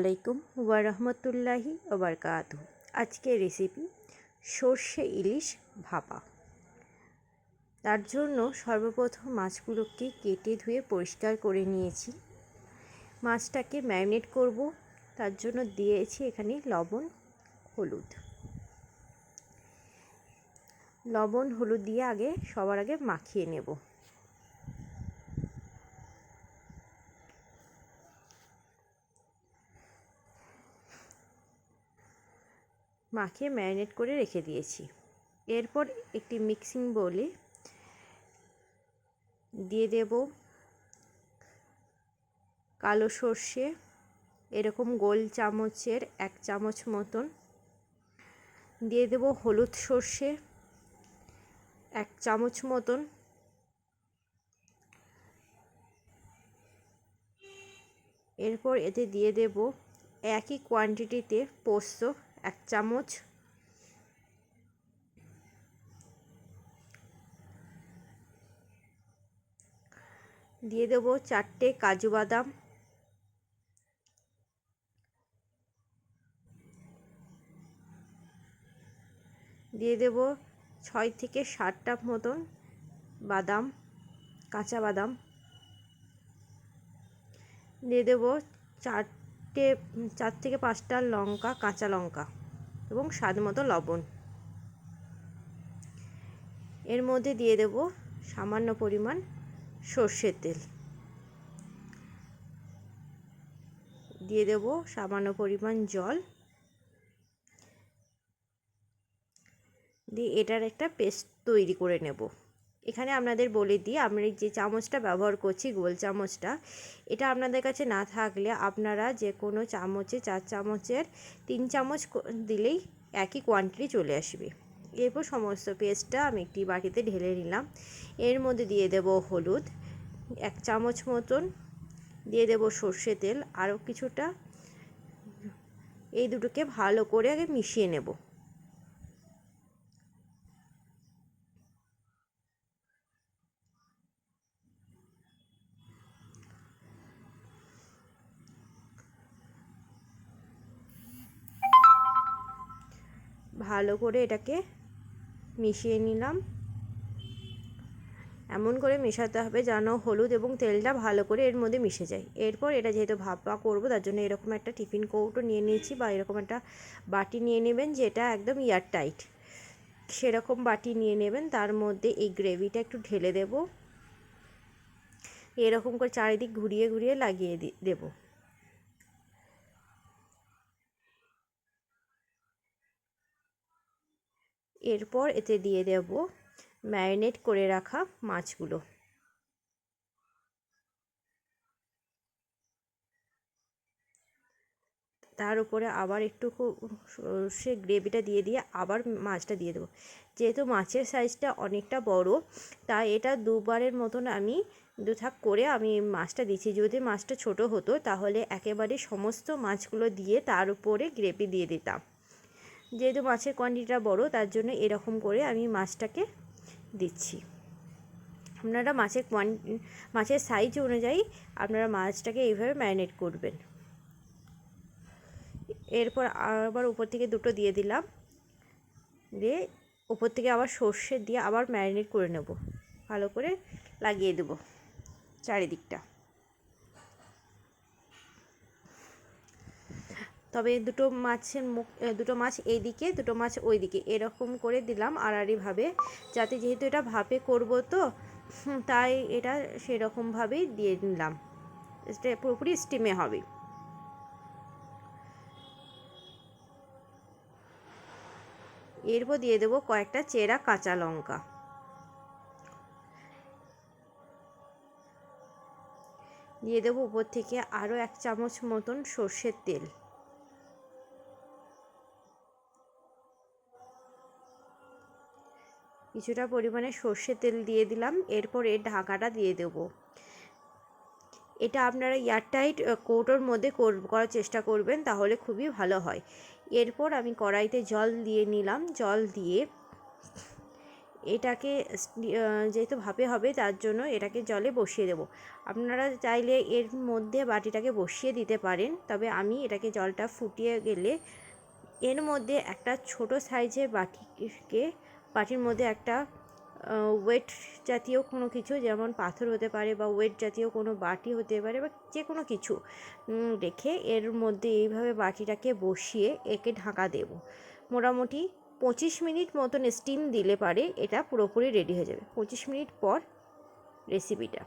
আলাইকুম ওয়ারহমতুল্লাহি ওবরকাতু। আজকের রেসিপি সর্ষে ইলিশ ভাপা। তার জন্য সর্বপ্রথম মাছগুলোকে কেটে ধুয়ে পরিষ্কার করে নিয়েছি। মাছটাকে ম্যারিনেট করব। তার জন্য দিয়েছি এখানে লবণ, হলুদ। লবণ, হলুদ দিয়ে আগে সবার আগে মাখিয়ে নেব। মাখিয়ে ম্যারিনেট করে রেখে দিয়েছি। এরপর একটি মিক্সিং বোলে দিয়ে দেব কালো সর্ষে, এরকম গোল চামচের এক চামচ মতন। দিয়ে দেব হলুদ সর্ষে, এক চামচ মতন। এরপর এতে দিয়ে দেব একই কোয়ান্টিটিতে পোস্ত। এক চামচ। দিয়ে দেব চারটে কাজু বাদাম। দিয়ে দেব ছয় থেকে সাতটা মতন বাদাম, কাঁচা বাদাম। দিয়ে দেব চারটে, চার থেকে পাঁচটা লঙ্কা, কাঁচা লঙ্কা। এবং স্বাদ মতো লবণ। এর মধ্যে দিয়ে দেব সামান্য পরিমাণ সর্ষের তেল। দিয়ে দেব সামান্য পরিমাণ জল। দিয়ে এটার একটা পেস্ট তৈরি করে নেব। এখানে আপনাদের বলে দিই, আমরা যে চামচটা ব্যবহার করছি, গোল চামচটা, এটা আপনাদের কাছে না থাকলে আপনারা যে কোনো চামচে, চার চামচের তিন চামচ দিলেই একই কোয়ান্টিটি চলে আসবে। এরপর সমস্ত পেস্টটা আমি একটি বাটিতে ঢেলে নিলাম। এর মধ্যে দিয়ে দেব হলুদ, এক চামচ মতন, দিয়ে দেব সর্ষে তেল, আরও কিছুটা, এই দুটোকে ভালো করে আগে মিশিয়ে নেব। ভালো করে এটাকে মিশিয়ে নিলাম। এমন করে মেশাতে হবে যেন হলুদ এবং তেলটা ভালো করে এর মধ্যে মিশে যায়। এরপর এটা যেহেতু ভাপা করব, তার জন্য এরকম একটা টিফিন কৌটো নিয়ে নিয়েছি বা এরকম একটা বাটি নিয়ে নেবেন যেটা একদম ইয়ার টাইট সেরকম বাটি নিয়ে নেবেন, তার মধ্যে এই গ্রেভিটা একটু ঢেলে দেব। এরকম করে চারিদিক ঘুরিয়ে ঘুরিয়ে লাগিয়ে দেবো। এরপর এতে দিয়ে দেব ম্যারিনেট করে রাখা মাছগুলো। তার উপরে আবার একটু সে গ্রেভিটা দিয়ে দিয়ে আবার মাছটা দিয়ে দেবো। যেহেতু মাছের সাইজটা অনেকটা বড়, তাই এটা দুবারের মতন আমি দু থাক করে আমি মাছটা দিচ্ছি। যদি মাছটা ছোট হতো, তাহলে একেবারে সমস্ত মাছগুলো দিয়ে তার উপরে গ্রেভি দিয়ে দিতাম। যেহেতু মাছের কোয়ান্টিটিটা বড়, তার জন্য এরকম করে আমি মাছটাকে দিচ্ছি। আপনারা মাছের কোয়ান মাছের সাইজ অনুযায়ী আপনারা মাছটাকে এইভাবে ম্যারিনেট করবেন। এরপর আবার উপর থেকে দুটো দিয়ে দিলাম। দিয়ে উপর থেকে আবার সর্ষে দিয়ে আবার ম্যারিনেট করে নেব। ভালো করে লাগিয়ে দেবো চারিদিকটা। তবে দুটো মাছের মুখ দুটো মাছ এইদিকে, দুটো মাছ ওই দিকে এরকম করে দিলাম আড়াআড়িভাবে। যাতে যেহেতু এটা ভাপে করব তো তাই এটা সেরকমভাবেই দিয়ে নিলাম। পুরোপুরি স্টিমে হবে। এরপর দিয়ে দেবো কয়েকটা চেরা কাঁচা লঙ্কা। দিয়ে দেবো উপর থেকে আরও এক চামচ মতন সর্ষের তেল। কিছুটা পরিমাণে সর্ষে তেল দিয়ে দিলাম, এরপর এর ঢাকাটা দিয়ে দেব। এটা আপনারা এয়ারটাইট কৌটোর মধ্যে করার চেষ্টা করবেন, তাহলে খুবই ভালো হয়। এরপর আমি কড়াইতে জল দিয়ে নিলাম, জল দিয়ে এটাকে যেহেতু ভাপে হবে, তার জন্য এটাকে জলে বসিয়ে দেবো। আপনারা চাইলে এর মধ্যে বাটিটাকে বসিয়ে দিতে পারেন, তবে আমি এটাকে জলটা ফুটিয়ে গেলে এর মধ্যে একটা ছোট সাইজের বাটিকে বাটির মধ্যে একটা ওয়েট জাতীয় কোনো কিছু, যেমন পাথর হতে পারে বা ওয়েট জাতীয় কোনো বাটি হতে পারে বা যে কোনো কিছু রেখে এর মধ্যে এইভাবে বাটিটাকে বসিয়ে একে ঢাকা দেব। মোটামুটি পঁচিশ মিনিট মতন স্টিম দিলে পারে, এটা পুরোপুরি রেডি হয়ে যাবে। পঁচিশ মিনিট পর রেসিপিটা